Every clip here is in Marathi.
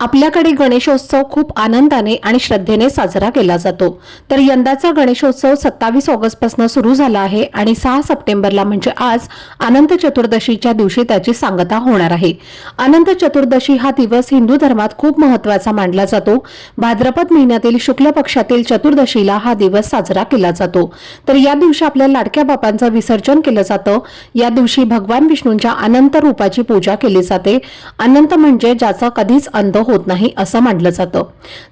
आपल्याकडे गणेशोत्सव खूप आनंदाने आणि श्रद्धेने साजरा केला जातो. तर यंदाचा गणेशोत्सव सत्तावीस ऑगस्टपासून सुरू झाला आहे आणि सहा सप्टेंबरला म्हणजे आज अनंत चतुर्दशीच्या दिवशी त्याची सांगता होणार आहे. अनंत चतुर्दशी हा दिवस हिंदू धर्मात खूप महत्त्वाचा मानला जातो. भाद्रपद महिन्यातील शुक्ल पक्षातील चतुर्दशीला हा दिवस साजरा केला जातो. तर या दिवशी आपल्या लाडक्या बापांचं विसर्जन केलं जातं. या दिवशी भगवान विष्णूंच्या अनंत रूपाची पूजा केली जाते. अनंत म्हणजे ज्याचा कधीच अंत होत नाही असं मानलं जातं.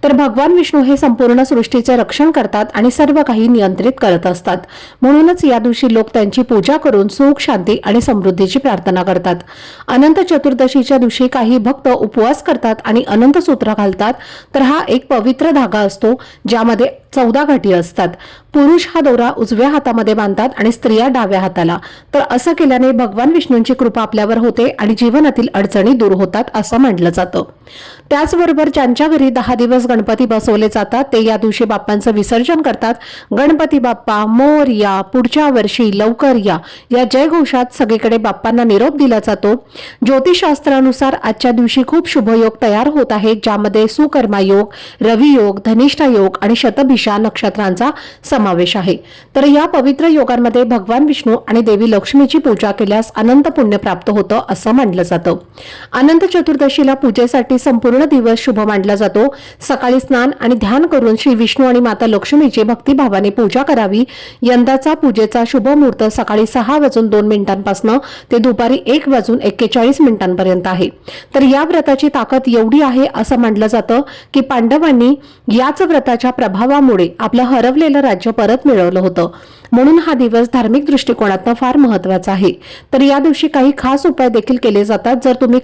तर भगवान विष्णू हे संपूर्ण सृष्टीचे रक्षण करतात आणि सर्व काही नियंत्रित करत असतात. म्हणूनच या दिवशी लोक त्यांची पूजा करून सुख शांती आणि समृद्धीची प्रार्थना करतात. अनंत चतुर्दशीच्या दिवशी काही भक्त उपवास करतात आणि अनंत सूत्र घालतात. तर हा एक पवित्र धागा असतो ज्यामध्ये चौदा घाटी असतात. पुरुष हा दोरा उजव्या हातामध्ये बांधतात आणि स्त्रिया डाव्या हाताला. तर असं केल्याने भगवान विष्णूंची कृपा आपल्यावर होते आणि जीवनातील अडचणी दूर होतात असं म्हटलं जातं. त्याचबरोबर ज्यांच्या घरी दहा दिवस गणपती बसवले जातात ते या दिवशी बाप्पांचं विसर्जन करतात. गणपती बाप्पा मोर या पुढच्या वर्षी लवकर या या जयघोषात सगळीकडे बाप्पांना निरोप दिला जातो. ज्योतिषशास्त्रानुसार आजच्या दिवशी खूप शुभयोग तयार होत आहेत ज्यामध्ये सुकर्मा योग रवियोग धनिष्ठा योग आणि शतभिषा नक्षत्रांचा समावेश आहे. तर या पवित्र योगांमध्ये भगवान विष्णू आणि देवी लक्ष्मीची पूजा केल्यास अनंत पुण्य प्राप्त होतं असं मानलं जातं. अनंत चतुर्दशीला पूजेसाठी संपूर्ण दिवस शुभ मानला जातो. सकाळी स्नान आणि ध्यान करून श्री विष्णू आणि माता लक्ष्मीची भक्तिभावाने पूजा करावी. यंदाचा पूजेचा शुभ मुहूर्त सकाळी सहा वाजून दोन मिनिटांपासून ते दुपारी एक वाजून एक्केचाळीस मिनिटांपर्यंत आहे. तर या व्रताची ताकद एवढी आहे असं मानलं जातं की पांडवांनी याच व्रताच्या प्रभावामुळे आपलं हरवलेलं राज्य परत मिळवलं होतं. म्हणून हा दिवस धार्मिक दृष्टिकोनातनं फार महत्त्वाचा आहे. तर या दिवशी काही खास उपाय देखील केले जातात. जर तुम्ही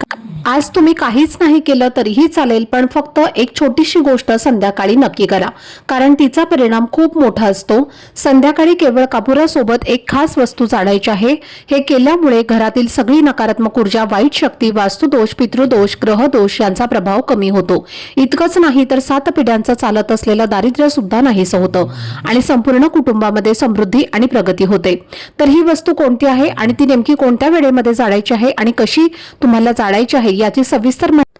आज तुम्ही काहीच नाही केलं तरीही चालेल पण फक्त एक छोटीशी गोष्ट संध्याकाळी नक्की करा. कारण तिचा परिणाम खूप मोठा असतो. संध्याकाळी केवळ कापुरासोबत एक खास वस्तू जाळायची आहे. हे केल्यामुळे घरातील सगळी नकारात्मक ऊर्जा वाईट शक्ती वास्तुदोष पितृदोष ग्रहदोष यांचा प्रभाव कमी होतो. इतकंच नाही तर सात पिढ्यांचं चालत असलेलं दारिद्र्य सुद्धा नाहीसं होतं आणि संपूर्ण कुटुंबामध्ये समृद्धी आणि प्रगती होते. तर ही वस्तू कोणती आहे आणि ती नेमकी कोणत्या वेळेमध्ये जाळायची आहे आणि कशी तुम्हाला जाळायची आहे याची सविस्तर माहिती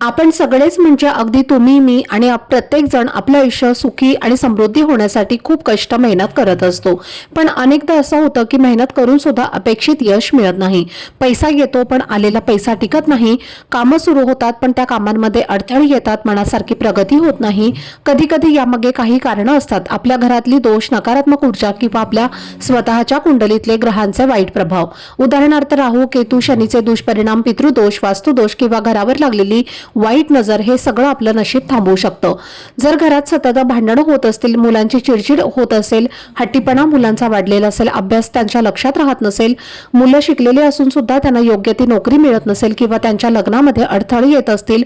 आपण सगळेच म्हणजे अगदी तुम्ही मी आणि प्रत्येकजण प्रत्येक जण आपलं आयुष्य सुखी आणि समृद्धी होण्यासाठी खूप कष्ट मेहनत करत असतो. पण अनेकदा असं होतं की मेहनत करून सुद्धा अपेक्षित यश मिळत नाही. पैसा येतो पण आलेला पैसा टिकत नाही. कामं सुरू होतात पण त्या कामांमध्ये अडथळे येतात मनासारखी प्रगती होत नाही. कधी कधी यामागे काही कारणं असतात. आपल्या घरातली दोष नकारात्मक ऊर्जा किंवा आपल्या स्वतःच्या कुंडलीतले ग्रहांचे वाईट प्रभाव. उदाहरणार्थ राहू केतू शनीचे दुष्परिणाम पितृदोष वास्तुदोष किंवा घरावर लागलेली वाईट नजर हे सगळं आपलं नशीब थांबवू शकतं. जर घरात सतत भांडणं होत असतील मुलांची चिडचिड होत असेल हट्टीपणा मुलांचा वाढलेला असेल अभ्यास त्यांच्या लक्षात राहत नसेल मुलं शिकलेली असून सुद्धा त्यांना योग्य ती नोकरी मिळत नसेल किंवा त्यांच्या लग्नामध्ये अडथळे येत असतील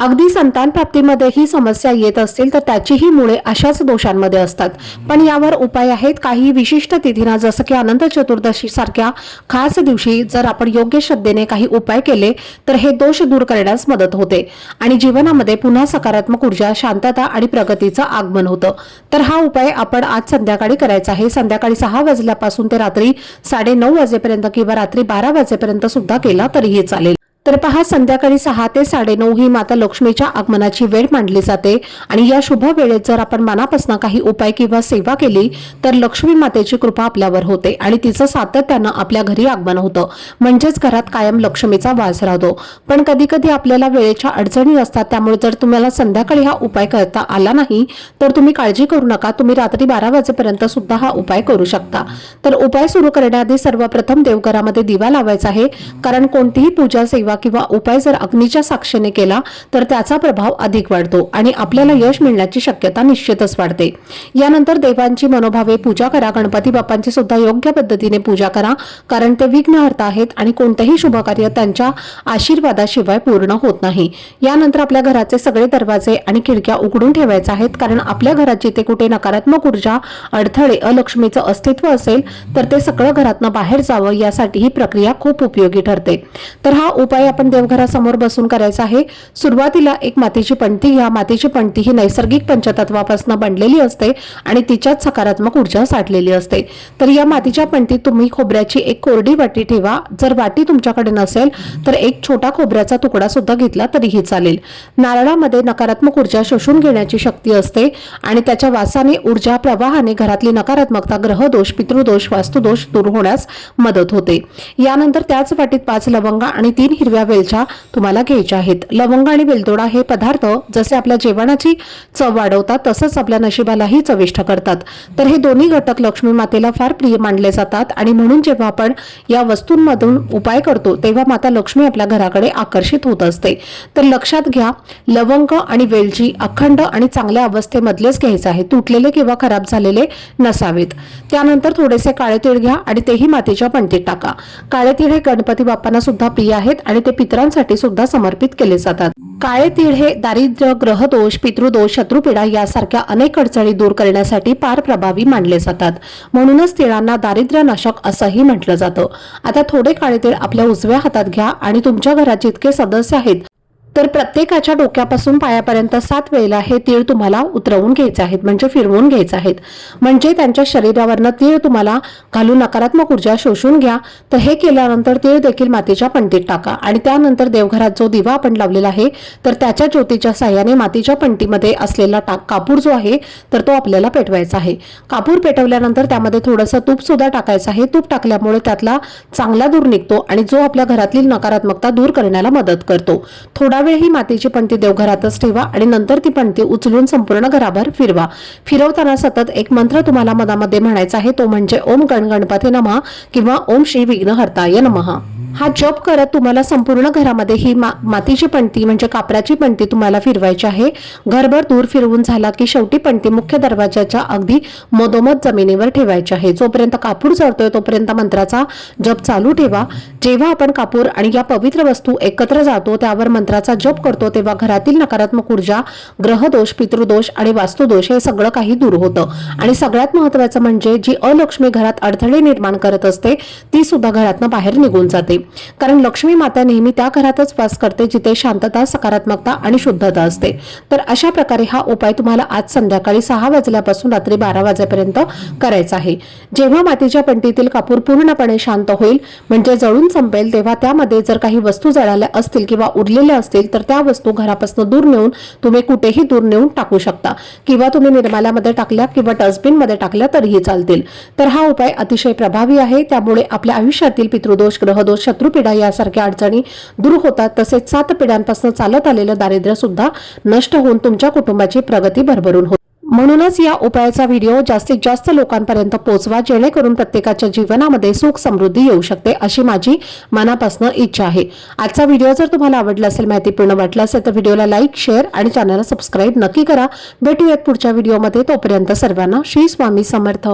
अगदी संतान प्राप्तीमध्येही समस्या येत असतील तर त्याचीही मुळे अशाच दोषांमध्ये असतात. पण यावर उपाय आहेत. काही विशिष्ट तिथीना जसं की अनंत चतुर्दशी सारख्या खास दिवशी जर आपण योग्य श्रद्धेने काही उपाय केले तर हे दोष दूर करण्यास मदत होते. आणि जीवनामध्ये पुन्हा सकारात्मक ऊर्जा शांतता आणि प्रगतीचं आगमन होतं. तर हा उपाय आपण आज संध्याकाळी करायचा आहे. संध्याकाळी सहा वाजल्यापासून ते रात्री साडे नऊ वाजेपर्यंत किंवा रात्री बारा वाजेपर्यंत सुद्धा केला तरीही चालेल. तर पहा संध्याकाळी सहा ते साडेनऊ ही माता लक्ष्मीच्या आगमनाची वेळ मांडली जाते. आणि या शुभ वेळेत जर आपण मनापासून काही उपाय किंवा सेवा केली तर लक्ष्मी मातेची कृपा आपल्यावर होते आणि तिचं सातत्यानं आपल्या घरी आगमन होतं. म्हणजेच घरात कायम लक्ष्मीचा वास राहतो. पण कधी कधी आपल्याला वेळेच्या अडचणी असतात त्यामुळे जर तुम्हाला संध्याकाळी हा उपाय करता आला नाही तर तुम्ही काळजी करू नका. तुम्ही रात्री बारा वाजेपर्यंत सुद्धा हा उपाय करू शकता. तर उपाय सुरू करण्याआधी सर्वप्रथम देवघरामध्ये दिवा लावायचा आहे. कारण कोणतीही पूजा सेवा किंवा उपाय जर अग्नीच्या साक्षीने केला तर त्याचा प्रभाव अधिक वाढतो आणि आपल्याला यश मिळण्याची शक्यता निश्चितच वाढते. यानंतर देवांची मनोभावे पूजा करा गणपती बाप्पांची सुद्धा योग्य पद्धतीने पूजा करा कारण ते विघ्नहर्ता आहेत आणि कोणतेही शुभ कार्य त्यांच्या आशीर्वादाशिवाय पूर्ण होत नाही. यानंतर आपल्या घराचे सगळे दरवाजे आणि खिडक्या उघडून ठेवायचे आहेत कारण आपल्या घराची ते कुठे नकारात्मक ऊर्जा अडथळे अलक्ष्मीचं अस्तित्व असेल तर ते सगळं घरातनं बाहेर जावं यासाठी ही प्रक्रिया खूप उपयोगी ठरते. तर हा उपाय आपण देवघरासमोर बसून करायचा आहे. सुरुवातीला एक मातीची पणती घ्या. मातीची पणती ही नैसर्गिक पंचतत्वापासून बनलेली असते आणि तिच्यात सकारात्मक ऊर्जा साठलेली असते. तर या मातीच्या पणतीत तुम्ही खोबऱ्याची एक कोरडी वाटी ठेवा. जर वाटी तुमच्याकडे नसेल तर एक छोटा खोबऱ्याचा तुकडा सुद्धा घेतला तरीही चालेल. नारळामध्ये नकारात्मक ऊर्जा शोषून घेण्याची शक्ती असते आणि त्याच्या वासाने ऊर्जा प्रवाहाने घरातली नकारात्मकता ग्रहदोष पितृदोष वास्तुदोष दूर होण्यास मदत होते. यानंतर त्याच वाटीत पाच लवंगा आणि तीन हिरव्या वेलच्या तुम्हाला घ्यायच्या आहेत. लवंग आणि वेलदोडा हे पदार्थ जसे आपल्या जेवणाची चव वाढवतात तसंच आपल्या नशिबालाही चविष्ट करतात. तर हे दोन्ही घटक लक्ष्मी मातेला फार प्रिय मानले जातात आणि म्हणून जेव्हा आपण या वस्तूंमधून उपाय करतो तेव्हा माता लक्ष्मी आपल्या घराकडे आकर्षित होत असते. तर लक्षात घ्या लवंग आणि वेलची अखंड आणि चांगल्या अवस्थेमधलेच घ्यायचे आहे. तुटलेले किंवा खराब झालेले नसावेत. त्यानंतर थोडेसे काळे तीळ घ्या आणि तेही मातीच्या पणतीत टाका. काळे तीळ हे गणपती बाप्पांना सुद्धा प्रिय आहेत आणि ते पितरांसाठी सुद्धा समर्पित केले जातात. काळे तीळ हे दारिद्र्य ग्रहदोष पितृदोष शत्रुपीडा यासारख्या अनेक अडचणी दूर करण्यासाठी फार प्रभावी मानले जातात. म्हणूनच तिळांना दारिद्र्य नाशक असंही म्हटलं जातं. आता थोडे काळे तीळ आपल्या उजव्या हातात घ्या आणि तुमच्या घरात जितके सदस्य आहेत तर प्रत्येकाच्या डोक्यापासून पायापर्यंत सात वेळेला हे तीळ तुम्हाला उतरवून घ्यायचे आहेत म्हणजे फिरवून घ्यायचे आहेत. म्हणजे त्यांच्या शरीरावरनं तीळ तुम्हाला घालून नकारात्मक ऊर्जा शोषून घ्या. तर हे केल्यानंतर तीळ देखील मातीच्या पणतीत टाका. आणि त्यानंतर देवघरात जो दिवा आपण लावलेला आहे तर त्याच्या ज्योतीच्या साह्याने मातीच्या पणतीमध्ये असलेला टाक कापूर जो आहे तर तो आपल्याला पेटवायचा आहे. कापूर पेटवल्यानंतर त्यामध्ये थोडंसं तूप सुद्धा टाकायचं आहे. तूप टाकल्यामुळे त्यातला चांगला दूर निघतो आणि जो आपल्या घरातील नकारात्मकता दूर करण्याला मदत करतो. थोडा त्यावेळी ही मातीची पणती देवघरातच ठेवा आणि नंतर ती पणती उचलून संपूर्ण घराभर फिरवा. फिरवताना सतत एक मंत्र तुम्हाला मनामध्ये म्हणायचा आहे तो म्हणजे ओम गण गणपती नमः किंवा ओम श्री विघ्नहर्ताय नमः. हा जप करत तुम्हाला संपूर्ण घरामध्ये ही मा मातीची पणती म्हणजे कापराची पणती तुम्हाला फिरवायची आहे. घरभर दूर फिरवून झाला की शेवटी पणती मुख्य दरवाजाच्या अगदी मधोमध जमिनीवर ठेवायची आहे. जोपर्यंत कापूर जळतोय तोपर्यंत मंत्राचा जप चालू ठेवा. जेव्हा आपण कापूर आणि या पवित्र वस्तू एकत्र जातो त्यावर मंत्राचा जप करतो तेव्हा घरातील नकारात्मक ऊर्जा ग्रहदोष पितृदोष आणि वास्तुदोष हे सगळं काही दूर होतं. आणि सगळ्यात महत्वाचं म्हणजे जी अलक्ष्मी घरात अडथळे निर्माण करत असते ती सुद्धा घरातनं बाहेर निघून जाते. कारण लक्ष्मी माता नेहमी त्या घरातच वास करते जिथे शांतता सकारात्मकता आणि शुद्धता असते. तर अशा प्रकारे हा उपाय तुम्हाला आज संध्याकाळी सहा वाजल्यापासून रात्री बारा वाजेपर्यंत करायचा आहे. जेव्हा मातीच्या पंटीतील कापूर पूर्णपणे शांत होईल म्हणजे जळून संपेल तेव्हा त्यामध्ये जर काही वस्तू जळाल्या असतील किंवा उरलेल्या असतील तर त्या वस्तू घरापासून दूर नेऊन तुम्ही कुठेही दूर नेऊन टाकू शकता. किंवा तुम्ही निर्माल्यामध्ये टाकल्या किंवा डस्टबिनमध्ये टाकल्या तरीही चालतील. तर हा उपाय अतिशय प्रभावी आहे. त्यामुळे आपल्या आयुष्यातील पितृदोष ग्रहदोष शत्रुपिढा यासारख्या अडचणी दूर होतात तसेच सात पिढ्यांपासून चालत आलेलं दारिद्र्य सुद्धा नष्ट होऊन तुमच्या कुटुंबाची प्रगती भरभरून होते. म्हणूनच या उपायाचा व्हिडिओ जास्तीत जास्त लोकांपर्यंत पोहोचवा जेणेकरून प्रत्येकाच्या जीवनामध्ये सुख समृद्धी येऊ शकते अशी माझी मनापासून इच्छा आहे. आजचा व्हिडिओ जर तुम्हाला आवडला असेल माहितीपूर्ण वाटला असेल तर व्हिडिओला लाईक शेअर आणि चॅनलला सबस्क्राईब नक्की करा. भेटूयात पुढच्या व्हिडिओमध्ये. तोपर्यंत सर्वांना श्री स्वामी समर्थ.